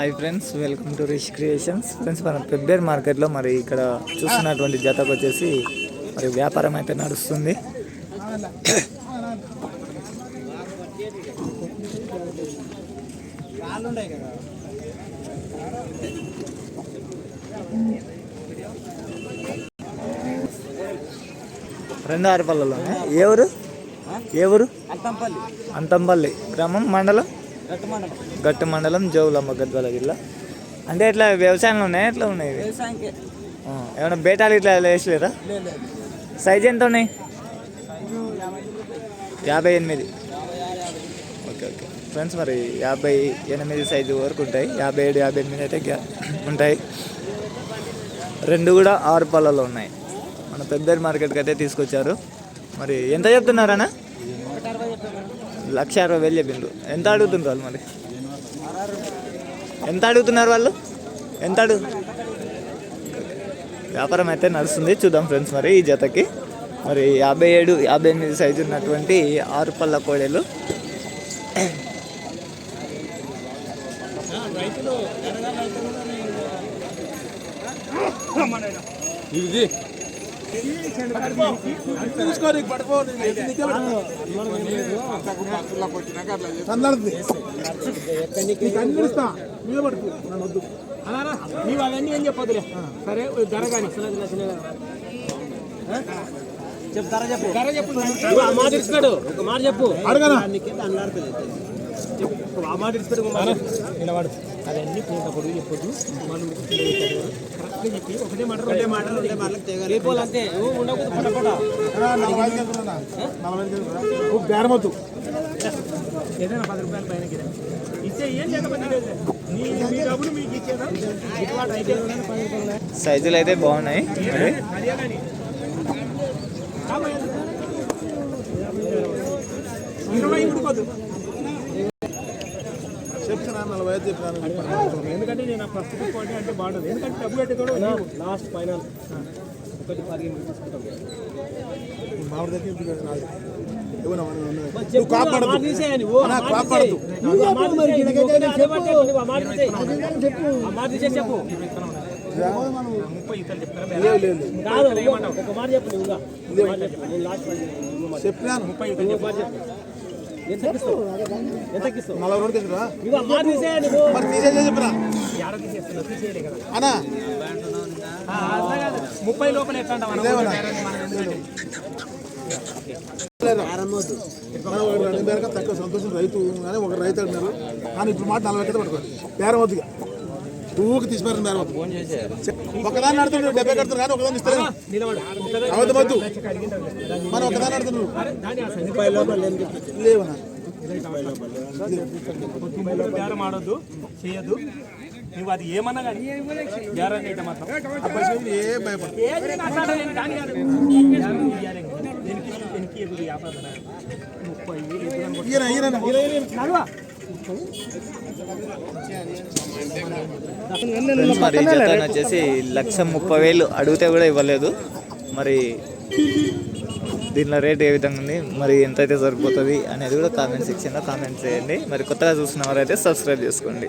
Hi friends welcome to Rish creations friends మన పెబ్బేర్ మార్కెట్లో మరి ఇక్కడ చూస్తున్నటువంటి జతకు వచ్చేసి మరి వ్యాపారం అయితే నడుస్తుంది. రెండు ఆరు పళ్ళలోనే ఏ ఊరు? ఏ ఊరు? అంతంపల్లి. అంతంపల్లి గ్రామం మండలం? గట్టు మండలం జోగులమ్మ గద్వాల జిల్లా. అంటే ఇట్లా వ్యవసాయంలో ఉన్నాయి? ఎట్లా ఉన్నాయి ఏమైనా బేటాలు ఇట్లా వేసలేదా లేదు సైజ్ ఎంత ఉన్నాయి? యాభై ఎనిమిది. Okay okay. ఫ్రెండ్స్ మరి యాభై ఎనిమిది సైజు వరకు ఉంటాయి. యాభై ఏడు యాభై ఎనిమిది అయితే ఉంటాయి. రెండు కూడా ఆరు పళ్ళలో ఉన్నాయి. మన పెద్దరి మార్కెట్కి అయితే తీసుకొచ్చారు. మరి ఎంత చెప్తున్నారన్నా లక్ష అరవై వేలు చెప్పిండ్రు. ఎంత అడుగుతుండ్రు వాళ్ళు మరి? ఎంత అడుగుతున్నారు వాళ్ళు? ఎంత అడుగు? వ్యాపారం అయితే నడుస్తుంది. చూద్దాం ఫ్రెండ్స్ మరి ఈ జతకి. మరి యాభై ఏడు యాభై ఎనిమిది సైజు ఉన్నటువంటి ఆరు పళ్ళ కోడెలు. ఇది నీకు మీద పడుతు నన్ను వద్దు నీవు అవన్నీ ఏం చెప్పొద్దులే సరే ధర కానీ చెప్పు? ధర చెప్పు. ధర చెప్పు ఆ మాట ఇస్తున్నాడు. ఒక మాట చెప్పు. అడగనా? చెప్పు ఆ నిలబడు అవన్నీ పూట చెప్పొద్దు కరెక్ట్గా చెప్పి ఒకటే మాట రెండే మాటలు ఏదైనా పది రూపాయల పైన ఇచ్చే ఏం మీకు సైజులు అయితే బాగున్నాయి. ఇరవై నలభై ఐదు చెప్పినాను ఎందుకంటే నేను ఫస్ట్ క్వాలిటీ అంటే బాగుంటుంది ఎందుకంటే డబ్బు పెట్టి కూడా లాస్ట్ ఫైనల్ ఒకటి పదిహేను తీసుకుంటాం. మామిడి దగ్గర. నువ్వు కాపాడదు కాపాడదు చెప్పు. చెప్పినాను. అన్నా. ముప్పై లోపల ఎట్లా తక్కువ సంతోషం రైతు కానీ ఒక రైతు అంటున్నారు కానీ ఇప్పుడు మాట నలభై అయితే పట్టుకోండి. ఊరికి తీసిపారు బేరం వద్దు ఒకదాన్ని నడుతుండ్రు డెబ్బై కడుతున్నారు కానీ ఒకదాన్ని ఇస్తారు అవద్దు వద్దు మనం ఒకదాన్ని సంగతి లేవనా? బేరం ఆడొద్దు చేయొద్దు నువ్వు అది ఏమన్నా కానీ గ్యారంటీ అయితే మాత్రం ఏ. దేనికి దేనికి ఎదురు వ్యాపారం ముప్పై మరి వచ్చేసి లక్ష ముప్పై వేలు అడిగితే కూడా ఇవ్వలేదు. మరి దీనిలో రేట్ ఏ విధంగా ఉంది? మరి ఎంత అయితే సరిపోతుంది అనేది కూడా కామెంట్ సెక్షన్లో కామెంట్ చేయండి. మరి కొత్తగా చూసిన వారైతే సబ్స్క్రైబ్ చేసుకోండి.